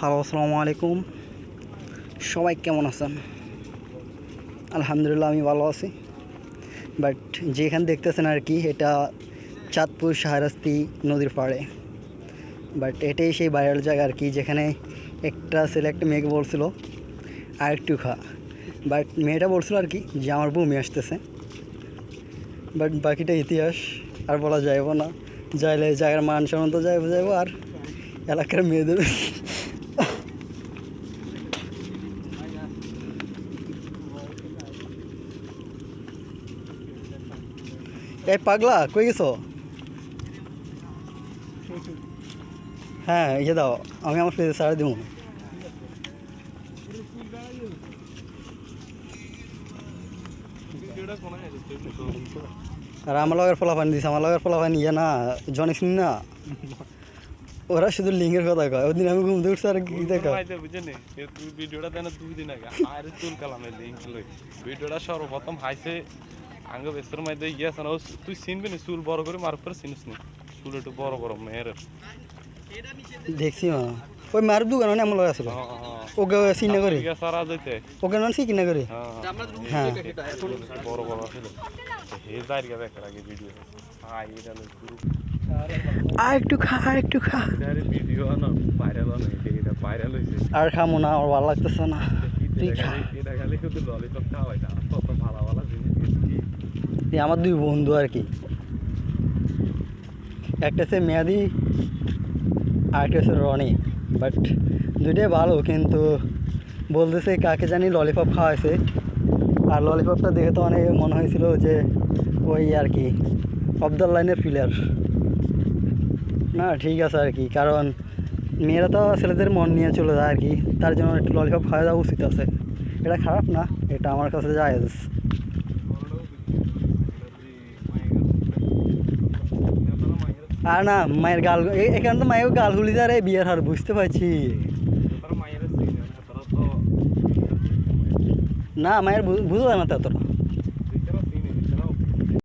Hello, আসসালামু আলাইকুম। সবাই কেমন আছেন? আলহামদুলিল্লাহ, আমি ভালো আছি। বাট যেখানে দেখতেছেন আর কি, এটা চাঁদপুর শাহরাস্তি নদীর পাড়ে। বাট এটাই সেই ভাইরাল জায়গা আর কি, যেখানে একটা ছেলে একটা মেয়েকে বলছিল, আর একটু খা। বাট মেয়েটা বলছিল আর কি, যে আমার বমি আসতেছে। বাট বাকিটা ইতিহাস আর বলা যাইব না। যাইলে জায়গার মান সম্মান তো যাইব যাইব, আর এলাকার মেয়েদের এই পাগলা কই গেছো? হ্যাঁ ইয়ে দাও আমি আমার পেজে সারা দিব আর আমার লগের ফলাফান দিছে আমার লগের ফলাফান ইয়ে না জনিস না। ওরা শুধু লিঙ্গের কথা কয় ওদিন আমি ঘুম উঠছি আর কি দেখা বুঝেনি ভিডিওটা দেন দুই দিন আগে আর তুল কালামে লিঙ্ক লই ভিডিওটা সর্বপ্রথম হাইছে আঙ্গ বেস্তর মধ্যে গিয়েছে না। ও তুই চিনবি না চুল বড় করে মার করে চিনিস নি। চুল একটু বড় বড় মেয়ের। দেখছি ওই মার দোকান মানে আমার লগে আছিল ওকে চিন্তা করি। সারা যেতে ওকে মানে কিনা করি। হ্যাঁ হ্যাঁ। বড় বড় আছিল হে যাই গা দেখার আগে ভিডিও হাই এটা লই গুরু আর একটু খা আর একটু খা। আরে ভিডিও না ভাইরাল না এটা ভাইরাল হইছে। আর খামো না আমার ভালো লাগতেছে না। তুই খা। এটা খালি শুধু ললিপপ খাওয়াই না কত ভালো ভালো আমার দুই বন্ধু আর কি। একটা হচ্ছে মেয়াদি, আর একটা হচ্ছে রনি। বাট দুইটাই ভালো, কিন্তু বলতেছে কাকে জানি ললিপপ খাওয়াইছে। আর ললিপপটা দেখে তো অনেক মনে হয়েছিল যে ওই আর কি অবদার লাইনের প্লেয়ার না, ঠিক আছে আর কি, কারণ মেয়েরা তো ছেলেদের মন নিয়ে চলে যায় আর কি, তার জন্য একটু ললিপপ খাওয়া দেওয়া উচিত আছে। এটা খারাপ না, এটা আমার কাছে জায়েজ। আর না মায়ের গাল এখানে তো মায়ের গালগুলি যা রে বিয়ের হার বুঝতে পারছি। না মায়ের বুঝতে পারে না তো এতটা।